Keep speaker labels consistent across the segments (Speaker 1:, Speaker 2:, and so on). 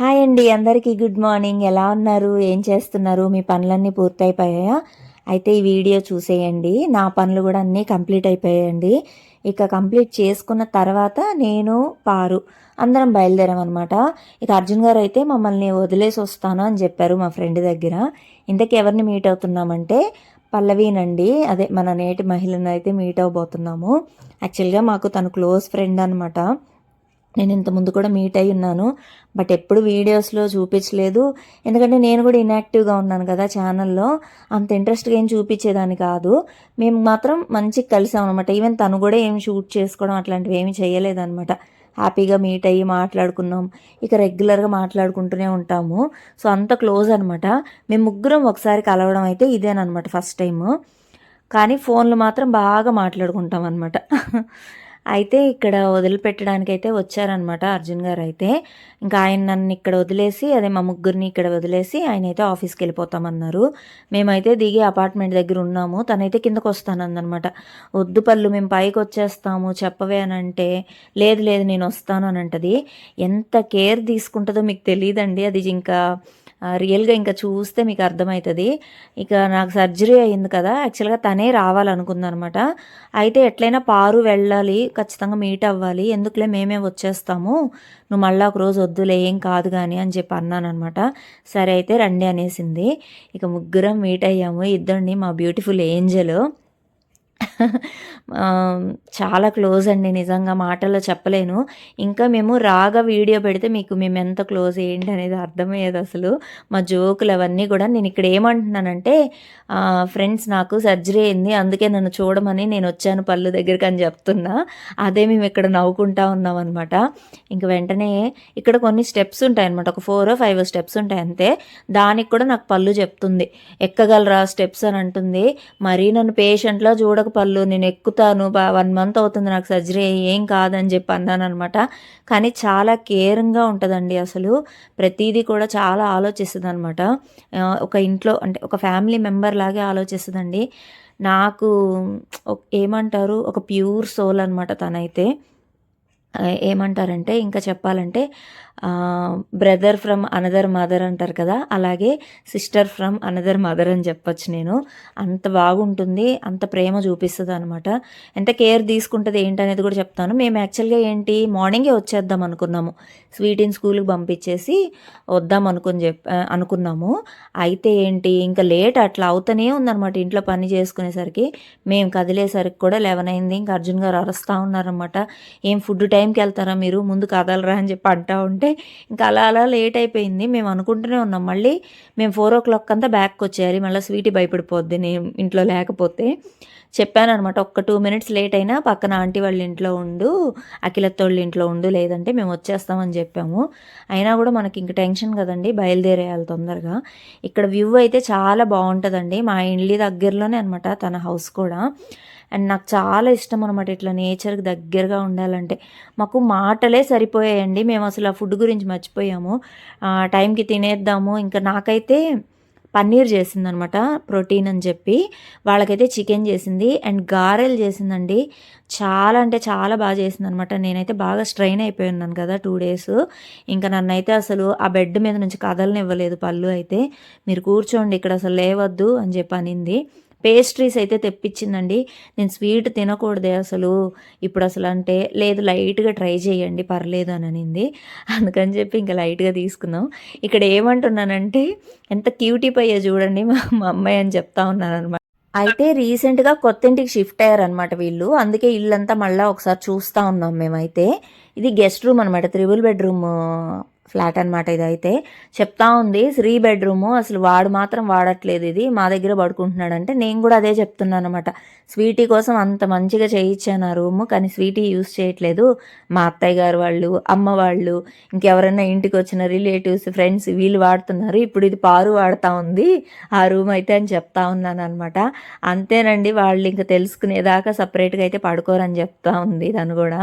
Speaker 1: Hi అండి అందరికీ good morning. ఎలా ఉన్నారు? ఏం చేస్తున్నారు? మీ పనులన్నీ పూర్తయిపోయాయా? అయితే ఈ వీడియో చూసేయండి. నా పనులు కూడా అన్నీ కంప్లీట్ అయిపోయాయండి. ఇక కంప్లీట్ చేసుకున్న తర్వాత నేను పారు అందరం బయలుదేరామన్నమాట. ఇక అర్జున్ గారు అయితే మమ్మల్ని వదిలేసి వస్తాను అని చెప్పారు మా ఫ్రెండ్ దగ్గర. ఇంతకీ ఎవరిని మీట్ అవుతున్నామంటే పల్లవీనండి. అదే మన నేటి మహిళను అయితే మీట్ అవబోతున్నాము యాక్చువల్గా మాకు తను క్లోజ్ ఫ్రెండ్ అనమాట నేను ఇంతకుముందు కూడా మీట్ అయి ఉన్నాను. బట్ ఎప్పుడు వీడియోస్లో చూపించలేదు. ఎందుకంటే నేను కూడా ఇన్యాక్టివ్గా ఉన్నాను కదా ఛానల్లో అంత ఇంట్రెస్ట్గా ఏం చూపించేదాన్ని కాదు. మేము మాత్రం మంచిగా కలిసాం అనమాట ఈవెన్ తను కూడా ఏం షూట్ చేసుకోవడం అట్లాంటివి ఏమి చేయలేదన్నమాట. హ్యాపీగా మీట్ అయ్యి మాట్లాడుకున్నాం. ఇక రెగ్యులర్గా మాట్లాడుకుంటూనే ఉంటాము. సో అంత క్లోజ్ అనమాట మేము ముగ్గురం ఒకసారి కలవడం అయితే ఇదేనమాట ఫస్ట్ టైము కానీ ఫోన్లు మాత్రం బాగా మాట్లాడుకుంటాం అనమాట అయితే ఇక్కడ వదిలిపెట్టడానికి అయితే వచ్చారనమాట అర్జున్ గారు అయితే ఇంకా ఆయన నన్ను ఇక్కడ వదిలేసి అదే మా ముగ్గురిని ఇక్కడ వదిలేసి ఆయన అయితే ఆఫీస్కి వెళ్ళిపోతామన్నారు. మేమైతే దిగి అపార్ట్మెంట్ దగ్గర ఉన్నాము. తనైతే కిందకు వస్తానందనమాట వద్దు పళ్ళు మేము పైకి వచ్చేస్తాము చెప్పవే అని అంటే లేదు లేదు నేను వస్తాను అని అంటది. ఎంత కేర్ తీసుకుంటుందో మీకు తెలియదండి. అది ఇంకా రియల్గా ఇంకా చూస్తే మీకు అర్థమవుతుంది ఇక నాకు సర్జరీ అయింది కదా యాక్చువల్గా తనే రావాలనుకుందనమాట. అయితే ఎట్లయినా పారు వెళ్ళాలి ఖచ్చితంగా మీట్ అవ్వాలి ఎందుకులే మేమే వచ్చేస్తాము నువ్వు మళ్ళీ ఒక రోజు వద్దులే ఏం కాదు కానీ అని చెప్పి అన్నానమాట సరే అయితే రండి అనేసింది. ఇక ముగ్గురం మీట్ అయ్యాము ఇద్దరిని మా బ్యూటిఫుల్ ఏంజల్ చాలా క్లోజ్ అండి నిజంగా మాటల్లో చెప్పలేను. ఇంకా మేము రాగా వీడియో పెడితే మీకు మేము ఎంత క్లోజ్ ఏంటి అనేది అర్థమయ్యేది అసలు. మా జోకులు అవన్నీ కూడా నేను ఇక్కడ ఏమంటున్నానంటే ఫ్రెండ్స్ నాకు సర్జరీ అయింది అందుకే నన్ను చూడమని నేను వచ్చాను పళ్ళు దగ్గరికి అని చెప్తున్నా. అదే మేము ఇక్కడ నవ్వుకుంటా ఉన్నాం అనమాట ఇంక వెంటనే ఇక్కడ కొన్ని స్టెప్స్ ఉంటాయి అనమాట ఒక ఫోర్ ఫైవ్ స్టెప్స్ ఉంటాయి అంతే. దానికి కూడా నాకు పళ్ళు చెప్తుంది. ఎక్కగలరా స్టెప్స్ అని అంటుంది. మరీ నన్ను పేషెంట్లో చూడక పళ్ళు వాళ్ళు నేను ఎక్కుతాను వన్ మంత్ అవుతుంది నాకు సర్జరీ ఏం కాదని చెప్పి అన్నాను అనమాట కానీ చాలా కేరింగ్గా ఉంటుందండి అసలు. ప్రతిదీ కూడా చాలా ఆలోచిస్తుంది అనమాట ఒక ఇంట్లో అంటే ఒక ఫ్యామిలీ మెంబర్ లాగే ఆలోచిస్తుందండి. నాకు ఏమంటారు ఒక ప్యూర్ సోల్ అనమాట తనైతే. ఏమంటారంటే ఇంకా చెప్పాలంటే బ్రదర్ ఫ్రమ్ అనదర్ మదర్ అంటారు కదా అలాగే సిస్టర్ ఫ్రమ్ అనదర్ మదర్ అని చెప్పొచ్చు నేను. అంత బాగుంటుంది అంత ప్రేమ చూపిస్తుంది అనమాట ఎంత కేర్ తీసుకుంటుంది ఏంటనేది కూడా చెప్తాను. మేము యాక్చువల్గా ఏంటి మార్నింగే వచ్చేద్దాం అనుకున్నాము. స్వీటీని స్కూల్కి పంపించేసి వద్దాం అనుకుని చెప్ అనుకున్నాము. అయితే ఏంటి ఇంకా లేట్ అట్లా అవుతూనే ఉందన్నమాట ఇంట్లో పని చేసుకునేసరికి. మేము కదిలేసరికి కూడా లెవెన్ అయింది ఇంకా అర్జున్ గారు అరుస్తూ ఉన్నారనమాట ఏం ఫుడ్ టైం టైంకి వెళ్తారా మీరు? ముందు కదలరా అని చెప్పి అంటా ఉంటే ఇంకా అలా అలా లేట్ అయిపోయింది. మేము అనుకుంటూనే ఉన్నాం. మళ్ళీ మేము ఫోర్ ఓ క్లాక్ అంతా బ్యాక్కి వచ్చేయాలి. మళ్ళీ స్వీటీ భయపడిపోద్ది నేను ఇంట్లో లేకపోతే. చెప్పాను అనమాట ఒక్క టూ మినిట్స్ లేట్ అయినా పక్కన ఆంటీ వాళ్ళ ఇంట్లో ఉండు అఖిలత్తోళ్ళ ఇంట్లో ఉండు లేదంటే మేము వచ్చేస్తామని చెప్పాము. అయినా కూడా మనకి ఇంక టెన్షన్ కదండి బయలుదేరేయాలి తొందరగా. ఇక్కడ వ్యూ అయితే చాలా బాగుంటుందండి. మా ఇండ్లి దగ్గరలోనే అనమాట తన హౌస్ కూడా. అండ్ నాకు చాలా ఇష్టం అనమాట ఇట్లా నేచర్కి దగ్గరగా ఉండాలంటే. మాకు మాటలే సరిపోయాయండి. మేము అసలు ఆ ఫుడ్ గురించి మర్చిపోయాము. టైంకి తినేద్దాము. ఇంకా నాకైతే పన్నీర్ చేసిందనమాట ప్రోటీన్ అని చెప్పి. వాళ్ళకైతే చికెన్ చేసింది. అండ్ గారెలు చేసిందండి. చాలా అంటే చాలా బాగా చేసింది అనమాట నేనైతే బాగా స్ట్రెయిన్ అయిపోయి ఉన్నాను కదా టూ డేస్. ఇంకా నన్ను అయితే అసలు ఆ బెడ్ మీద నుంచి కదలనివ్వలేదు పళ్ళు అయితే. మీరు కూర్చోండి ఇక్కడ అసలు లేవద్దు అని చెప్పి అనింది. పేస్ట్రీస్ అయితే తెప్పించిందండి. నేను స్వీట్ తినకూడదే అసలు. ఇప్పుడు అసలు అంటే లేదు లైట్గా ట్రై చేయండి పర్లేదు అని అనింది. అందుకని చెప్పి ఇంకా లైట్గా తీసుకుందాం ఇక్కడ ఏమంటున్నానంటే ఎంత క్యూటీ పయ్యా చూడండి మా అమ్మాయి అని చెప్తా ఉన్నాను అయితే రీసెంట్గా కొత్త ఇంటికి షిఫ్ట్ అయ్యారనమాట వీళ్ళు. అందుకే ఇల్లంతా మళ్ళీ ఒకసారి చూస్తూ ఉన్నాం మేమైతే. ఇది గెస్ట్ రూమ్ అనమాట త్రిబుల్ బెడ్రూమ్. ఫ్లాట్ అనమాట ఇదైతే. చెప్తా ఉంది త్రీ బెడ్రూము అసలు వాడు మాత్రం వాడట్లేదు ఇది మా దగ్గర పడుకుంటున్నాడంటే నేను కూడా అదే చెప్తున్నాను అనమాట స్వీటీ కోసం అంత మంచిగా చేయించాను ఆ రూము కానీ స్వీటీ యూస్ చేయట్లేదు. మా అత్తయ్య గారు వాళ్ళు అమ్మ వాళ్ళు ఇంకెవరైనా ఇంటికి వచ్చిన రిలేటివ్స్ ఫ్రెండ్స్ వీళ్ళు వాడుతున్నారు. ఇప్పుడు ఇది పారు వాడుతూ ఉంది ఆ రూమ్ అయితే అని చెప్తా ఉన్నాను అనమాట అంతేనండి వాళ్ళు ఇంకా తెలుసుకునేదాకా సపరేట్గా అయితే పడుకోరని చెప్తా ఉంది తను కూడా.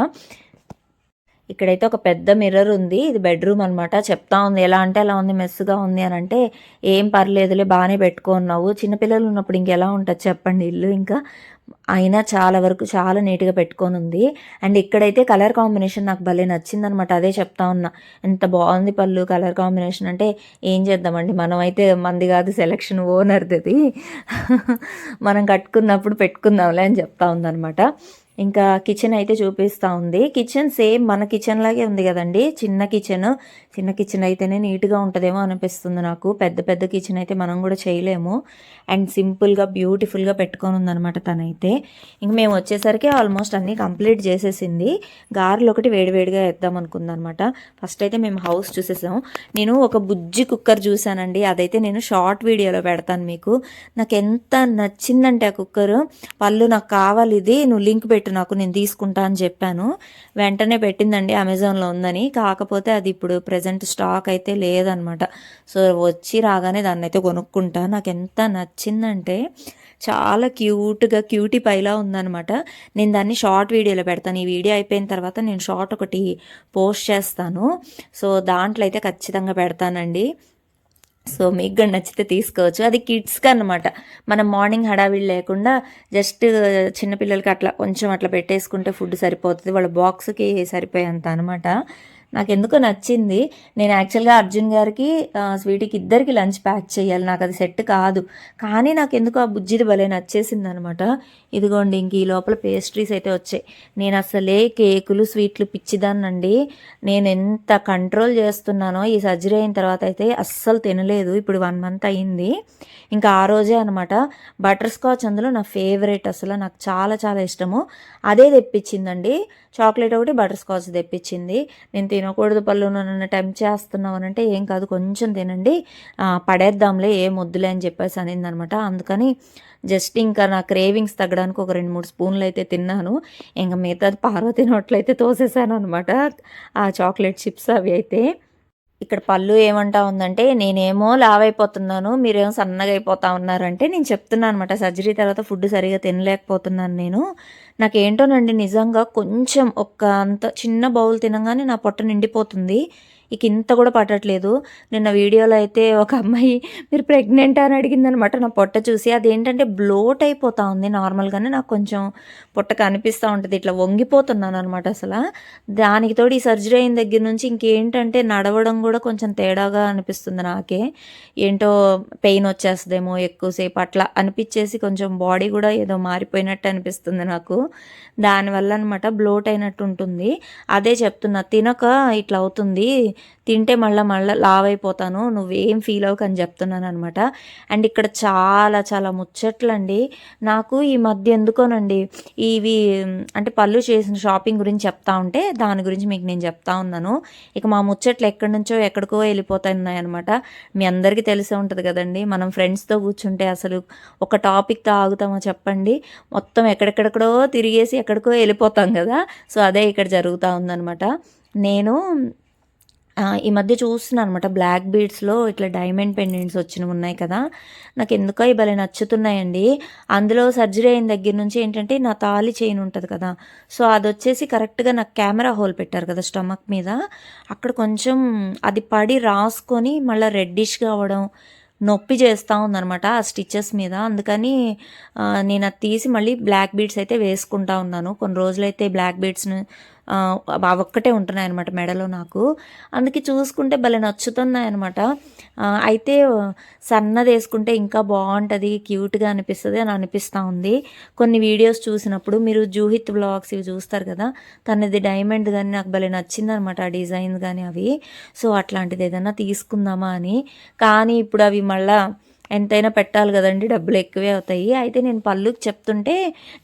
Speaker 1: ఇక్కడైతే ఒక పెద్ద మిర్రర్ ఉంది. ఇది బెడ్రూమ్ అనమాట చెప్తా ఉంది. ఎలా అంటే ఎలా ఉంది. మెస్సుగా ఉంది అని అంటే ఏం పర్లేదులే బాగానే పెట్టుకున్నావు చిన్నపిల్లలు ఉన్నప్పుడు ఇంకెలా ఉంటుంది చెప్పండి ఇల్లు ఇంకా? అయినా చాలా వరకు చాలా నీట్గా పెట్టుకొని ఉంది. అండ్ ఇక్కడైతే కలర్ కాంబినేషన్ నాకు భలే నచ్చిందనమాట అదే చెప్తా ఉన్నా. ఎంత బాగుంది పళ్ళు కలర్ కాంబినేషన్. అంటే ఏం చేద్దామండి? మనం అయితే మంది కాదు సెలక్షన్ ఓనర్ది మనం కట్టుకున్నప్పుడు పెట్టుకుందాంలే అని చెప్తా ఉందనమాట ఇంకా కిచెన్ అయితే చూపిస్తూ ఉంది. కిచెన్ సేమ్ మన కిచెన్ లాగే ఉంది కదండి. చిన్న కిచెన్ చిన్న కిచెన్ అయితేనే నీట్గా ఉంటుందేమో అనిపిస్తుంది నాకు. పెద్ద పెద్ద కిచెన్ అయితే మనం కూడా చేయలేము. అండ్ సింపుల్గా బ్యూటిఫుల్గా పెట్టుకొని ఉందనమాట తనైతే. ఇంక మేము వచ్చేసరికి ఆల్మోస్ట్ అన్నీ కంప్లీట్ చేసేసింది. గారెలు ఒకటి వేడివేడిగా వేద్దాం అనుకుందనమాట ఫస్ట్ అయితే మేము హౌస్ చూసేసాం. నేను ఒక బుజ్జి కుక్కర్ చూశానండి అదైతే నేను షార్ట్ వీడియోలో పెడతాను మీకు. నాకు ఎంత నచ్చిందంటే ఆ కుక్కర్. పళ్ళు నాకు కావాలి ఇది నువ్వు లింక్ పెట్టు నాకు నేను తీసుకుంటా అని చెప్పాను. వెంటనే పెట్టిందండి అమెజాన్లో ఉందని. కాకపోతే అది ఇప్పుడు ప్రజెంట్ స్టాక్ అయితే లేదనమాట. సో వచ్చి రాగానే దాన్ని అయితే కొనుక్కుంటా. నాకు ఎంత నచ్చిందంటే చాలా క్యూట్గా క్యూటీ పైలా ఉందనమాట. నేను దాన్ని షార్ట్ వీడియోలో పెడతాను. ఈ వీడియో అయిపోయిన తర్వాత నేను షార్ట్ ఒకటి పోస్ట్ చేస్తాను. సో దాంట్లో అయితే ఖచ్చితంగా పెడతానండి. సో మీకు కూడా నచ్చితే తీసుకోవచ్చు. అది కిడ్స్కి అనమాట మనం మార్నింగ్ హడావిడి లేకుండా జస్ట్ చిన్నపిల్లలకి అట్లా కొంచెం అట్లా పెట్టేసుకుంటే ఫుడ్ సరిపోతుంది. వాళ్ళ బాక్స్కి సరిపోయేంత అనమాట నాకు ఎందుకో నచ్చింది. నేను యాక్చువల్గా అర్జున్ గారికి స్వీటీకి ఇద్దరికి లంచ్ ప్యాక్ చేయాలి. నాకు అది సెట్ కాదు. కానీ నాకు ఎందుకో ఆ బుజ్జిది భలే నచ్చేసింది అనమాట ఇదిగోండి ఇంక ఈ లోపల పేస్ట్రీస్ అయితే వచ్చాయి. నేను అసలే కేకులు స్వీట్లు పిచ్చిదానండి నేను ఎంత కంట్రోల్ చేస్తున్నానో ఈ సర్జరీ అయిన తర్వాత అయితే అస్సలు తినలేదు. ఇప్పుడు వన్ మంత్ అయింది. ఇంకా ఆ రోజే అనమాట బటర్ స్కాచ్ అందులో నా ఫేవరెట్ అసలు నాకు చాలా చాలా ఇష్టము. అదే తెప్పించిందండి. చాక్లెట్ ఒకటి బటర్ స్కాచ్ తెప్పించింది. నేను తినకూడదు పళ్ళు నన్ను టెంప్ చేస్తున్నావు అంటే ఏం కాదు కొంచెం తినండి. పడేద్దాంలే ఏ ముద్దులే అని చెప్పేసి అనింది అనమాట అందుకని జస్ట్ ఇంకా నా క్రేవింగ్స్ తగ్గడానికి ఒక రెండు మూడు స్పూన్లు అయితే తిన్నాను. ఇంకా మిగతా పార్వతి నోట్లయితే తోసేసాను అనమాట ఆ చాక్లెట్ చిప్స్ అవి అయితే. ఇక్కడ పళ్ళు ఏమంటా ఉందంటే నేనేమో లావ్ అయిపోతున్నాను మీరేమో సన్నగా అయిపోతా ఉన్నారంటే నేను చెప్తున్నాను అనమాట సర్జరీ తర్వాత ఫుడ్ సరిగా తినలేకపోతున్నాను నేను. నాకేంటోనండి నిజంగా కొంచెం ఒక్క అంత చిన్న బౌల్ తినగానే నా పొట్ట నిండిపోతుంది. ఇక ఇంత కూడా పట్టట్లేదు నిన్న వీడియోలో అయితే ఒక అమ్మాయి మీరు ప్రెగ్నెంట్ అని అడిగిందనమాట నా పొట్ట చూసి. అదేంటంటే బ్లోట్ అయిపోతా ఉంది నార్మల్గానే నాకు కొంచెం పొట్ట కనిపిస్తూ ఉంటుంది. ఇట్లా వంగిపోతున్నాను అనమాట అసలు. దానికి తోడు ఈ సర్జరీ అయిన దగ్గర నుంచి ఇంకేంటంటే నడవడం కూడా కొంచెం తేడాగా అనిపిస్తుంది నాకే. ఏంటో పెయిన్ వచ్చేస్తుందేమో ఎక్కువసేపు అట్లా అనిపించేసి కొంచెం బాడీ కూడా ఏదో మారిపోయినట్టు అనిపిస్తుంది నాకు. దానివల్ల అనమాట బ్లోట్ అయినట్టు ఉంటుంది. అదే చెప్తున్నా తినక ఇట్లా అవుతుంది. తింటే మళ్ళీ మళ్ళీ లావ్ అయిపోతాను నువ్వేం ఫీల్ అవ్వకని చెప్తున్నాను అనమాట అండ్ ఇక్కడ చాలా చాలా ముచ్చట్లండి. నాకు ఈ మధ్య ఎందుకోనండి ఇవి అంటే పళ్ళు చేసిన షాపింగ్ గురించి చెప్తా ఉంటే దాని గురించి మీకు నేను చెప్తా ఉన్నాను. ఇక మా ముచ్చట్లు ఎక్కడి నుంచో ఎక్కడికో వెళ్ళిపోతున్నాయి అనమాట మీ అందరికీ తెలిసే ఉంటుంది కదండి మనం ఫ్రెండ్స్తో కూర్చుంటే అసలు ఒక టాపిక్తో ఆగుతామో చెప్పండి. మొత్తం ఎక్కడెక్కడెక్కడో తిరిగేసి ఎక్కడికో వెళ్ళిపోతాం కదా. సో అదే ఇక్కడ జరుగుతూ ఉందనమాట నేను ఈ మధ్య చూస్తున్నాను అనమాట బ్లాక్ బీడ్స్లో ఇట్లా డైమండ్ పెండెంట్స్ వచ్చినవి ఉన్నాయి కదా. నాకు ఎందుకో ఈ భలే నచ్చుతున్నాయండి. అందులో సర్జరీ అయిన దగ్గర నుంచి ఏంటంటే నా తాలి చైన్ ఉంటుంది కదా. సో అది వచ్చేసి కరెక్ట్గా నాకు కెమెరా హోల్ పెట్టారు కదా స్టమక్ మీద. అక్కడ కొంచెం అది పడి రాసుకొని మళ్ళీ రెడ్డిష్గా అవ్వడం నొప్పి చేస్తూ ఉందనమాట ఆ స్టిచెస్ మీద. అందుకని నేను అది తీసి మళ్ళీ బ్లాక్ బీడ్స్ అయితే వేసుకుంటా ఉన్నాను. కొన్ని రోజులైతే బ్లాక్ బీడ్స్ని అవి ఒక్కటే ఉంటున్నాయి అనమాట మెడలో నాకు. అందుకే చూసుకుంటే భలే నచ్చుతున్నాయి అనమాట అయితే సన్నది వేసుకుంటే ఇంకా బాగుంటుంది క్యూట్గా అనిపిస్తుంది అని అనిపిస్తూ ఉంది. కొన్ని వీడియోస్ చూసినప్పుడు మీరు జూహిత్ బ్లాగ్స్ ఇవి చూస్తారు కదా తనది డైమండ్ కానీ నాకు భలే నచ్చిందనమాట ఆ డిజైన్ కానీ అవి. సో అట్లాంటిది ఏదైనా తీసుకుందామా అని. కానీ ఇప్పుడు అవి మళ్ళీ ఎంతైనా పెట్టాలి కదండి డబ్బులు ఎక్కువే అవుతాయి. అయితే నేను పళ్ళుకి చెప్తుంటే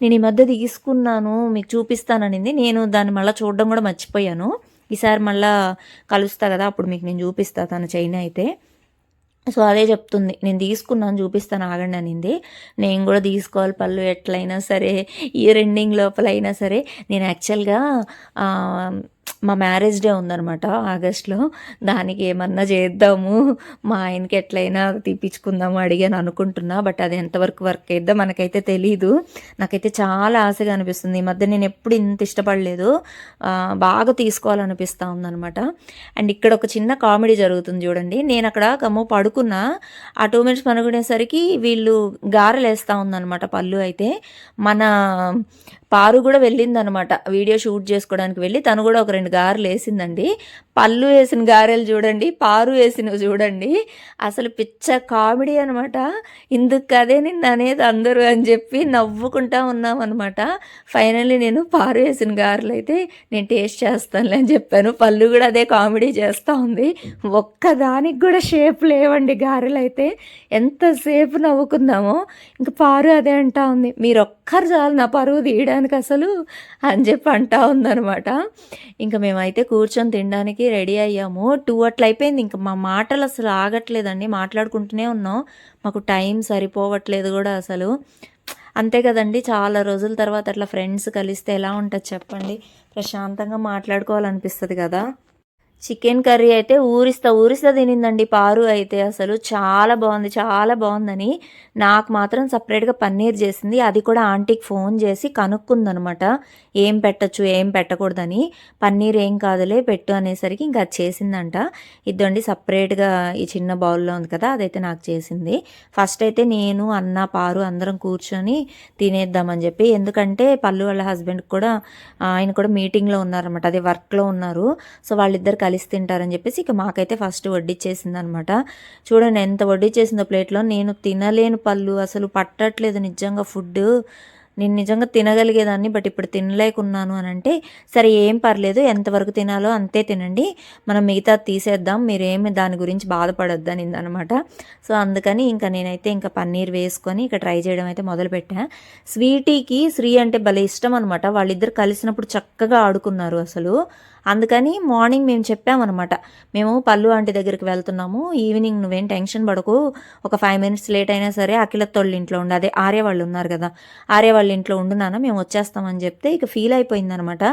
Speaker 1: నేను ఈ మధ్య తీసుకున్నాను మీకు చూపిస్తాననింది. నేను దాన్ని మళ్ళీ చూడడం కూడా మర్చిపోయాను. ఈసారి మళ్ళీ కలుస్తా కదా అప్పుడు మీకు నేను చూపిస్తాను తన చైన్ అయితే. సో అదే చెప్తుంది. నేను తీసుకున్నాను చూపిస్తాను ఆగండి అనింది. నేను కూడా తీసుకోవాలి పళ్ళు ఎట్లయినా సరే ఈ రెండింగ్ లోపల అయినా సరే. నేను యాక్చువల్గా మా మ్యారేజ్ డే ఉందనమాట ఆగస్ట్లో. దానికి ఏమన్నా చేద్దాము మా ఆయనకి ఎట్లయినా తీపించుకుందాము అడిగాను అనుకుంటున్నా బట్ అది ఎంతవరకు వర్క్ అయిద్దో మనకైతే తెలీదు. నాకైతే చాలా ఆశగా అనిపిస్తుంది. ఈ మధ్య నేను ఎప్పుడు ఇంత ఇష్టపడలేదు. బాగా తీసుకోవాలనిపిస్తూ ఉందనమాట అండ్ ఇక్కడ ఒక చిన్న కామెడీ జరుగుతుంది చూడండి. నేను అక్కడ గమ్ము పడుకున్నా ఆ టూ మినిట్స్ పనుకునేసరికి వీళ్ళు గారెలు వేస్తూ ఉందన్నమాట పళ్ళు అయితే. మన పారు కూడా వెళ్ళిందనమాట. వీడియో షూట్ చేసుకోవడానికి వెళ్ళి తను కూడా ఒక రెండు గారెలు వేసిందండి. పళ్ళు వేసిన గారెలు చూడండి పారు వేసినవి చూడండి. అసలు పిచ్చ కామెడీ అనమాట ఇందుకు కదే నిన్ను అనేది అందరూ అని చెప్పి నవ్వుకుంటా ఉన్నాం అనమాట ఫైనల్లీ నేను పారు వేసిన గారెలు అయితే నేను టేస్ట్ చేస్తానులే అని చెప్పాను. పళ్ళు కూడా అదే కామెడీ చేస్తూ ఉంది. ఒక్కదానికి కూడా షేప్ లేవండి గారెలు అయితే. ఎంతసేపు నవ్వుకుందామో ఇంకా పారు అదే అంటా ఉంది. మీరు ఒక్కరు చాలు నా పరువు తీయడానికి అసలు అని చెప్పి అంటా ఉందనమాట ఇంకా మేమైతే కూర్చొని తినడానికి రెడీ అయ్యాము. టూ అట్లా అయిపోయింది. ఇంకా మా మాటలు అసలు ఆగట్లేదండి. మాట్లాడుకుంటూనే ఉన్నాం. మాకు టైం సరిపోవట్లేదు కూడా అసలు. అంతే కదండి. చాలా రోజుల తర్వాత అట్లా ఫ్రెండ్స్ కలిస్తే ఎలా ఉంటుంది చెప్పండి. ప్రశాంతంగా మాట్లాడుకోవాలనిపిస్తుంది కదా. చికెన్ కర్రీ అయితే ఊరిస్తా ఊరిస్తా తినిందండి. పారు అయితే అసలు చాలా బాగుంది చాలా బాగుందని నాకు మాత్రం సపరేట్గా పన్నీర్ చేసింది. అది కూడా ఆంటీకి ఫోన్ చేసి కనుక్కుందనమాట. ఏం పెట్టచ్చు ఏం పెట్టకూడదని. పన్నీర్ ఏం కాదులే పెట్టు అనేసరికి ఇంకా అది చేసిందంట. ఇద్దండి సపరేట్గా ఈ చిన్న బౌల్లో ఉంది కదా అదైతే నాకు చేసింది. ఫస్ట్ అయితే నేను అన్న పారు అందరం కూర్చొని తినేద్దామని చెప్పి ఎందుకంటే పల్లు వాళ్ళ హస్బెండ్ కూడా ఆయన కూడా మీటింగ్లో ఉన్నారనమాట. అదే వర్క్లో ఉన్నారు. సో వాళ్ళిద్దరు కలిసి తింటారని చెప్పేసి ఇక మాకైతే ఫస్ట్ వడ్డిచ్చేసింది అనమాట చూడండి ఎంత వడ్డిచ్చేసిందో ప్లేట్లో. నేను తినలేను పళ్ళు అసలు పట్టట్లేదు నిజంగా ఫుడ్. నేను నిజంగా తినగలిగేదాన్ని బట్ ఇప్పుడు తినలేకున్నాను అని అంటే సరే ఏం పర్లేదు ఎంతవరకు తినాలో అంతే తినండి. మనం మిగతా తీసేద్దాం మీరేమి దాని గురించి బాధపడొద్దు అనమాట సో అందుకని ఇంకా నేనైతే ఇంకా పన్నీర్ వేసుకొని ఇక ట్రై చేయడం అయితే మొదలుపెట్టా. స్వీటీకి శ్రీ అంటే భలే ఇష్టం అనమాట వాళ్ళిద్దరు కలిసినప్పుడు చక్కగా ఆడుకున్నారు అసలు. అందుకని మార్నింగ్ మేము చెప్పామన్నమాట. మేము పళ్ళు ఆంటీ దగ్గరికి వెళ్తున్నాము. ఈవినింగ్ నువ్వేం టెన్షన్ పడకు. ఒక ఫైవ్ మినిట్స్ లేట్ అయినా సరే అఖిలత్తోళ్ళ ఇంట్లో ఉండి. అదే ఆర్య వాళ్ళు ఉన్నారు కదా. ఆర్య వాళ్ళ ఇంట్లో ఉండు నాన్న మేము వచ్చేస్తామని చెప్తే ఇక ఫీల్ అయిపోయిందనమాట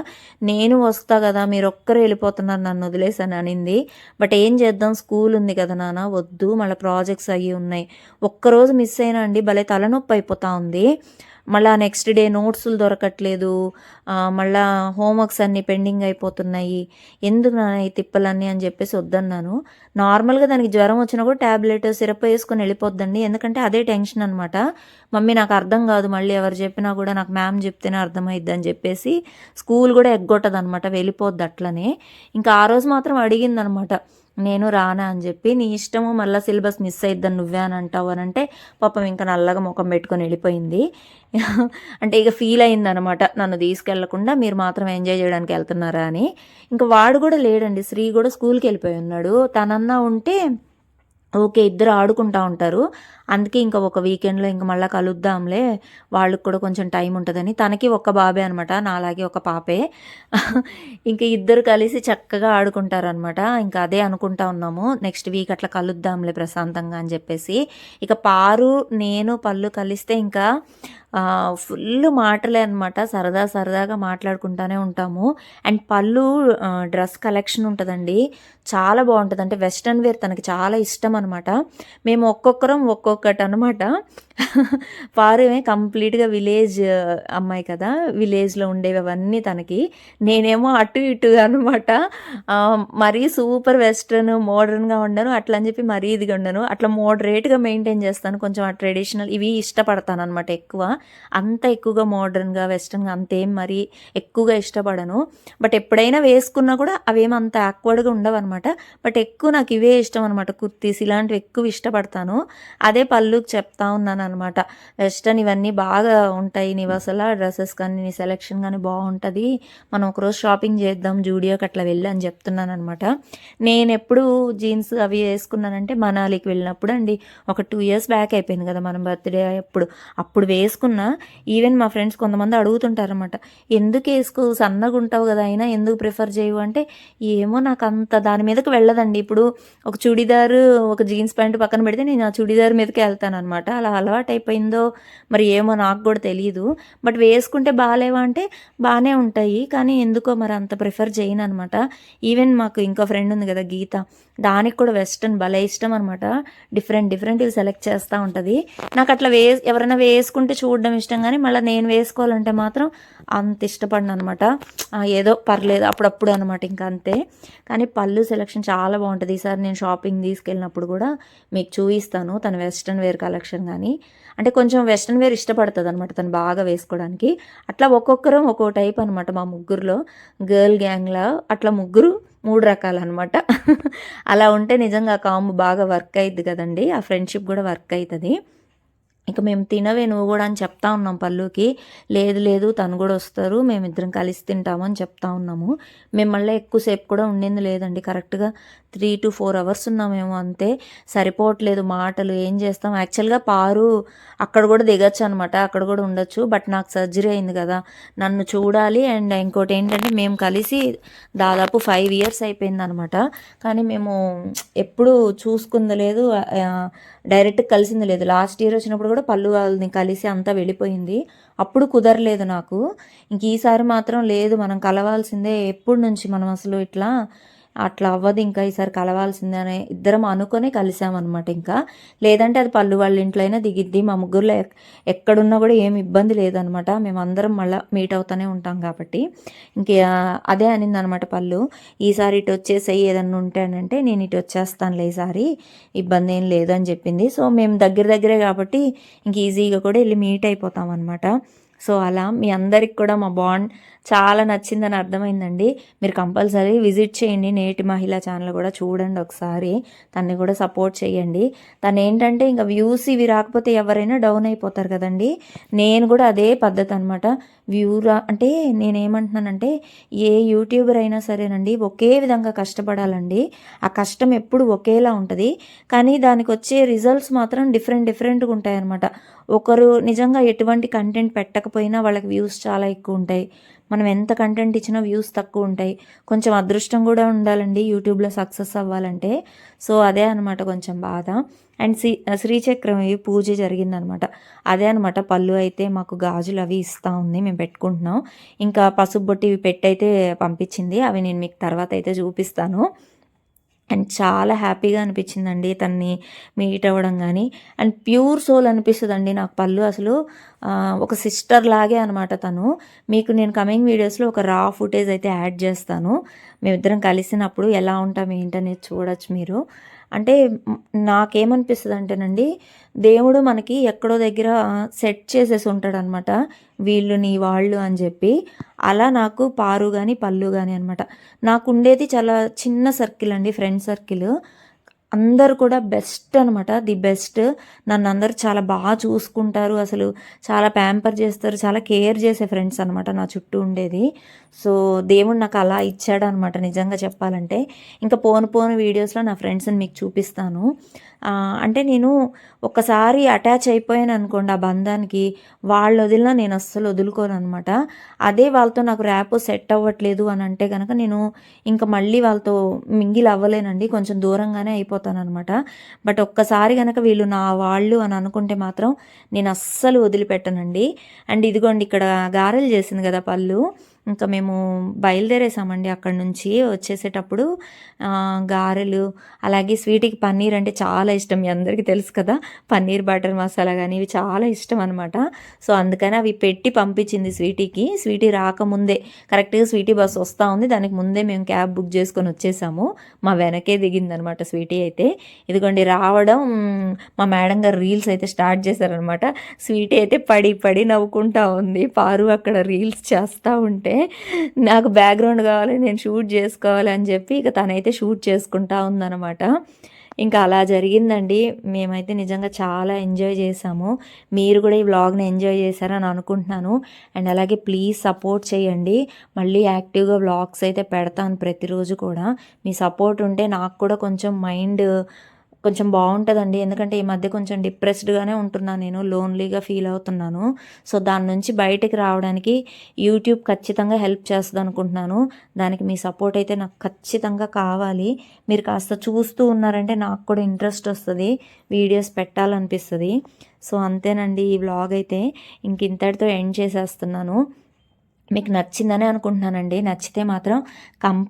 Speaker 1: నేను వస్తా కదా మీరు ఒక్కరు వెళ్ళిపోతున్నారు నన్ను వదిలేసాను అనింది. బట్ ఏం చేద్దాం? స్కూల్ ఉంది కదా నాన్న వద్దు. మళ్ళీ ప్రాజెక్ట్స్ అయ్యి ఉన్నాయి. ఒక్కరోజు మిస్ అయినా అండి భలే తలనొప్పి అయిపోతా ఉంది. మళ్ళా నెక్స్ట్ డే నోట్సులు దొరకట్లేదు. మళ్ళా హోంవర్క్స్ అన్నీ పెండింగ్ అయిపోతున్నాయి. ఎందుకు నా ఈ తిప్పలన్నీ అని చెప్పేసి వద్దన్నాను. నార్మల్గా దానికి జ్వరం వచ్చినా కూడా ట్యాబ్లెట్ సిరప్ వేసుకొని వెళ్ళిపోద్దండి. ఎందుకంటే అదే టెన్షన్ అనమాట మమ్మీ నాకు అర్థం కాదు మళ్ళీ ఎవరు చెప్పినా కూడా నాకు మ్యామ్ చెప్తేనే అర్థమైద్ది అని చెప్పేసి స్కూల్ కూడా ఎగ్గొట్టదు అనమాట వెళ్ళిపోద్ది అట్లనే. ఇంకా ఆ రోజు మాత్రం అడిగిందనమాట నేను రానా అని చెప్పి నీ ఇష్టము మళ్ళీ సిలబస్ మిస్ అయిద్దని నువ్వే అని అంటావు అని అంటే పాపం ఇంకా నల్లగా ముఖం పెట్టుకొని వెళ్ళిపోయింది. అంటే ఇక ఫీల్ అయింది అనమాట నన్ను తీసుకెళ్ళకుండా మీరు మాత్రం ఎంజాయ్ చేయడానికి వెళ్తున్నారా అని. ఇంకా వాడు కూడా లేడండి. శ్రీ కూడా స్కూల్కి వెళ్ళిపోయి ఉన్నాడు. తనన్నా ఉంటే ఓకే ఇద్దరు ఆడుకుంటా ఉంటారు. అందుకే ఇంకా ఒక వీకెండ్లో ఇంకా మళ్ళీ కలుద్దాంలే. వాళ్ళకి కూడా కొంచెం టైం ఉంటుందని. తనకి ఒక బాబే అనమాట నాలాగే ఒక పాపే. ఇంకా ఇద్దరు కలిసి చక్కగా ఆడుకుంటారనమాట ఇంకా అదే అనుకుంటా ఉన్నాము. నెక్స్ట్ వీక్ అట్లా కలుద్దాంలే ప్రశాంతంగా అని చెప్పేసి. ఇక పారు నేను పళ్ళు కలిస్తే ఇంకా ఫుల్ మాటలే అనమాట సరదా సరదాగా మాట్లాడుకుంటానే ఉంటాము. అండ్ పళ్ళు డ్రెస్ కలెక్షన్ ఉంటుందండి. చాలా బాగుంటుంది. అంటే వెస్ట్రన్ వేర్ తనకి చాలా ఇష్టం అనమాట మేము ఒక్కొక్కరం ఒక్కొక్కటి అనమాట పారుమే కంప్లీట్గా విలేజ్ అమ్మాయి కదా విలేజ్లో ఉండేవి అవన్నీ తనకి. నేనేమో అటు ఇటు అనమాట మరీ సూపర్ వెస్ట్రన్ మోడర్న్గా ఉండను. అట్లా అని చెప్పి మరీ ఇదిగా ఉండను. అట్లా మోడరేట్గా మెయింటైన్ చేస్తాను. కొంచెం ఆ ట్రెడిషనల్ ఇవి ఇష్టపడతాను అనమాట ఎక్కువ. అంత ఎక్కువగా మోడర్న్గా వెస్ట్రన్గా అంతేం మరి ఎక్కువగా ఇష్టపడను. బట్ ఎప్పుడైనా వేసుకున్నా కూడా అవేం అంత యాక్వర్డ్గా ఉండవు అనమాట బట్ ఎక్కువ నాకు ఇవే ఇష్టం అనమాట కుర్తీస్ ఇలాంటివి ఎక్కువ ఇష్టపడతాను. అదే పళ్ళుకి చెప్తా ఉన్నాను అనమాట వెస్ట్రన్ ఇవన్నీ బాగా ఉంటాయి. నీ అసలు డ్రెస్సెస్ కానీ నీ సెలెక్షన్ కానీ బాగుంటుంది. మనం ఒకరోజు షాపింగ్ చేద్దాం జూడియోకి అట్లా వెళ్ళి అని చెప్తున్నాను అనమాట నేను ఎప్పుడు జీన్స్ అవి వేసుకున్నానంటే మనాలికి వెళ్ళినప్పుడు అండి. ఒక టూ ఇయర్స్ బ్యాక్ అయిపోయింది కదా మనం బర్త్డే అప్పుడు. అప్పుడు వేసుకున్న ఈవెన్ మా ఫ్రెండ్స్ కొంతమంది అడుగుతుంటారనమాట ఎందుకు వేసుకో సన్నగా ఉంటావు కదా అయినా ఎందుకు ప్రిఫర్ చేయవు? అంటే ఏమో నాకు అంత దాని మీదకి వెళ్ళదండి. ఇప్పుడు ఒక చుడిదార్ ఒక జీన్స్ ప్యాంట్ పక్కన పెడితే నేను ఆ చుడిదార్ మీదకి వెళ్తాను అనమాట అలా అలవాటు అయిపోయిందో మరి ఏమో నాకు కూడా తెలియదు బట్ వేసుకుంటే బాగాలేవా అంటే బాగానే ఉంటాయి. కానీ ఎందుకో మరి అంత ప్రిఫర్ చేయను అనమాట ఈవెన్ మాకు ఇంకో ఫ్రెండ్ ఉంది కదా గీత. దానికి కూడా వెస్ట్రన్ భలే ఇష్టం అనమాట డిఫరెంట్ డిఫరెంట్ ఇవి సెలెక్ట్ చేస్తూ ఉంటుంది. నాకు అట్లా వే ఎవరైనా వేసుకుంటే చూడడం ఇష్టం కానీ మళ్ళీ నేను వేసుకోవాలంటే మాత్రం అంత ఇష్టపడిన అనమాట ఏదో పర్లేదు అప్పుడప్పుడు అనమాట ఇంకా అంతే. కానీ పళ్ళు సెలెక్షన్ చాలా బాగుంటుంది. ఈసారి నేను షాపింగ్ తీసుకెళ్ళినప్పుడు కూడా మీకు చూపిస్తాను తన వెస్ట్రన్ వేర్ కలెక్షన్ కానీ అంటే కొంచెం వెస్ట్రన్ వేర్ ఇష్టపడుతుంది అనమాట తను బాగా వేసుకోవడానికి. అట్లా ఒక్కొక్కరం ఒక్కో టైప్ అనమాట మా ముగ్గురులో. గర్ల్ గ్యాంగ్లా అట్లా ముగ్గురు మూడు రకాలు అనమాట అలా ఉంటే నిజంగా ఆ కాంబు బాగా వర్క్ అవుతుంది కదండి. ఆ ఫ్రెండ్షిప్ కూడా వర్క్ అవుతుంది ఇక మేము తినవే నువ్వు కూడా అని చెప్తా ఉన్నాం పల్లుకి. లేదు లేదు తను కూడా వస్తారు మేమిద్దరం కలిసి తింటామని చెప్తా ఉన్నాము. మేము మళ్ళీ ఎక్కువసేపు కూడా ఉండింది లేదండి. కరెక్ట్గా త్రీ టు ఫోర్ అవర్స్ ఉన్నామేమో అంతే. సరిపోవట్లేదు మాటలు ఏం చేస్తాం? యాక్చువల్గా పారు అక్కడ కూడా దిగచ్చు అనమాట అక్కడ కూడా ఉండొచ్చు. బట్ నాకు సర్జరీ అయింది కదా నన్ను చూడాలి. అండ్ ఇంకోటి ఏంటంటే మేము కలిసి దాదాపు ఫైవ్ ఇయర్స్ అయిపోయింది అనమాట కానీ మేము ఎప్పుడు చూసుకుందలేదు డైరెక్ట్ కలిసింది లేదు. లాస్ట్ ఇయర్ వచ్చినప్పుడు కూడా పళ్ళు వాళ్ళని కలిసి అంతా వెళ్ళిపోయింది. అప్పుడు కుదరలేదు నాకు. ఇంక ఈసారి మాత్రం లేదు. మనం కలవాల్సిందే ఎప్పుడు నుంచి మనం అసలు ఇట్లా అట్లా అవ్వదు ఇంకా ఈసారి కలవాల్సిందనే ఇద్దరం అనుకొని కలిసామన్నమాట ఇంకా. లేదంటే అది పళ్ళు వాళ్ళ ఇంట్లో అయినా దిగిద్ది మా ముగ్గురులో ఎక్కడున్నా కూడా ఏమి ఇబ్బంది లేదనమాట మేము అందరం మళ్ళీ మీట్ అవుతూనే ఉంటాం కాబట్టి. ఇంక అదే అనింది అనమాట పళ్ళు. ఈసారి ఇటు వచ్చేసేయి ఏదన్నా ఉంటానంటే నేను ఇటు వచ్చేస్తానులే ఈసారి ఇబ్బంది ఏం లేదని చెప్పింది. సో మేము దగ్గర దగ్గరే కాబట్టి ఇంక ఈజీగా కూడా వెళ్ళి మీట్ అయిపోతాం అనమాట సో అలా మీ అందరికి కూడా మా బాండ్ చాలా నచ్చిందని అర్థమైందండి. మీరు కంపల్సరీ విజిట్ చేయండి. నేటి మహిళా ఛానల్ కూడా చూడండి ఒకసారి. తన్ని కూడా సపోర్ట్ చేయండి. తను ఏంటంటే ఇంకా వ్యూస్ ఇవి రాకపోతే ఎవరైనా డౌన్ అయిపోతారు కదండి. నేను కూడా అదే పద్ధతి అనమాట వ్యూ రా అంటే నేనేమంటున్నానంటే ఏ యూట్యూబర్ అయినా సరేనండి ఒకే విధంగా కష్టపడాలండి. ఆ కష్టం ఎప్పుడు ఒకేలా ఉంటుంది. కానీ దానికి వచ్చే రిజల్ట్స్ మాత్రం డిఫరెంట్ డిఫరెంట్గా ఉంటాయి అనమాట ఒకరు నిజంగా ఎటువంటి కంటెంట్ పెట్టకపోయినా వాళ్ళకి వ్యూస్ చాలా ఎక్కువ ఉంటాయి. మనం ఎంత కంటెంట్ ఇచ్చినా వ్యూస్ తక్కువ ఉంటాయి. కొంచెం అదృష్టం కూడా ఉండాలండి యూట్యూబ్లో సక్సెస్ అవ్వాలంటే. సో అదే అనమాట కొంచెం బాధ. అండ్ శ్రీ శ్రీచక్రం ఇవి పూజ జరిగిందనమాట అదే అనమాట పళ్ళు అయితే మాకు గాజులు అవి ఇస్తూ ఉంది మేము పెట్టుకుంటున్నాం. ఇంకా పసుపు బొట్టి ఇవి పెట్టయితే పంపించింది. అవి నేను మీకు తర్వాత అయితే చూపిస్తాను. అండ్ చాలా హ్యాపీగా అనిపించిందండి తన్ని మీట్ అవ్వడం కానీ అండ్ ప్యూర్ సోల్ అనిపిస్తుందండి నాకు పళ్ళు అసలు. ఒక సిస్టర్ లాగే అనమాట తను. మీకు నేను కమింగ్ వీడియోస్లో ఒక రా ఫుటేజ్ అయితే యాడ్ చేస్తాను. మేమిద్దరం కలిసినప్పుడు ఎలా ఉంటాం ఏంటనేది చూడొచ్చు మీరు. అంటే నాకేమనిపిస్తుంది అంటేనండి దేవుడు మనకి ఎక్కడో దగ్గర సెట్ చేసేసి ఉంటాడు అనమాట వీళ్ళు నీ వాళ్ళు అని చెప్పి. అలా నాకు పారు కానీ పళ్ళు కానీ అనమాట. నాకు ఉండేది చాలా చిన్న సర్కిల్ అండి ఫ్రెండ్ సర్కిల్. అందరు కూడా బెస్ట్ అనమాట ది బెస్ట్ నన్ను అందరు చాలా బాగా చూసుకుంటారు. అసలు చాలా ప్యాంపర్ చేస్తారు. చాలా కేర్ చేసే ఫ్రెండ్స్ అనమాట నా చుట్టూ ఉండేది. సో దేవుడు నాకు అలా ఇచ్చాడు అనమాట నిజంగా చెప్పాలంటే. ఇంకా పోను పోను వీడియోస్లో నా ఫ్రెండ్స్ని మీకు చూపిస్తాను. అంటే నేను ఒకసారి అటాచ్ అయిపోయాను అనుకోండి ఆ బంధానికి. వాళ్ళు వదిలినా నేను అస్సలు వదులుకోను అనమాట అదే వాళ్ళతో నాకు ర్యాప్ సెట్ అవ్వట్లేదు అని అంటే కనుక నేను ఇంకా మళ్ళీ వాళ్ళతో మింగిల్ అవ్వలేనండి. కొంచెం దూరంగానే అయిపోతాను. అనమాట బట్ ఒక్కసారి కనుక వీళ్ళు నా వాళ్ళు అని అనుకుంటే మాత్రం నేను అస్సలు వదిలిపెట్టనండి. అండ్ ఇదిగోండి ఇక్కడ గారెలు చేసింది కదా పళ్ళు. ఇంకా మేము బయలుదేరేసామండి అక్కడ నుంచి వచ్చేసేటప్పుడు గారెలు అలాగే స్వీట్కి పన్నీర్ అంటే చాలా ఇష్టం. మీ అందరికీ తెలుసు కదా పన్నీర్ బటర్ మసాలా కానీ ఇవి చాలా ఇష్టం అనమాట సో అందుకని అవి పెట్టి పంపించింది స్వీటీకి. స్వీటీ రాకముందే కరెక్ట్గా స్వీటీ బస్ వస్తూ ఉంది. దానికి ముందే మేము క్యాబ్ బుక్ చేసుకొని వచ్చేసాము. మా వెనకే దిగిందనమాట స్వీటీ అయితే. ఇదిగోండి రావడం మా మేడం గారు రీల్స్ అయితే స్టార్ట్ చేశారనమాట స్వీటీ అయితే పడి పడి నవ్వుకుంటా ఉంది. పారు అక్కడ రీల్స్ చేస్తూ ఉంటే నాకు బ్యాక్గ్రౌండ్ కావాలి నేను షూట్ చేసుకోవాలి అని చెప్పి ఇక తనైతే షూట్ చేసుకుంటా ఉందన్నమాట. ఇంకా అలా జరిగిందండి. మేమైతే నిజంగా చాలా ఎంజాయ్ చేసాము. మీరు కూడా ఈ వ్లాగ్ని ఎంజాయ్ చేశారని అనుకుంటున్నాను. అండ్ అలాగే ప్లీజ్ సపోర్ట్ చేయండి. మళ్ళీ యాక్టివ్గా వ్లాగ్స్ అయితే పెడతాను ప్రతిరోజు కూడా. మీ సపోర్ట్ ఉంటే నాకు కూడా కొంచెం మైండ్ కొంచెం బాగుంటుందండి. ఎందుకంటే ఈ మధ్య కొంచెం డిప్రెస్డ్గానే ఉంటున్నాను నేను లోన్లీగా ఫీల్ అవుతున్నాను. సో దాని నుంచి బయటికి రావడానికి యూట్యూబ్ ఖచ్చితంగా హెల్ప్ చేస్తుంది అనుకుంటున్నాను దానికి మీ సపోర్ట్ అయితే నాకు ఖచ్చితంగా కావాలి. మీరు కాస్త చూస్తూ ఉన్నారంటే నాకు కూడా ఇంట్రెస్ట్ వస్తుంది. వీడియోస్ పెట్టాలనిపిస్తుంది. సో అంతేనండి ఈ వ్లాగ్ అయితే. ఇంక ఇంతటితో ఎండ్ చేసేస్తున్నాను. మీకు నచ్చిందని అనుకుంటున్నానండి. నచ్చితే మాత్రం కంప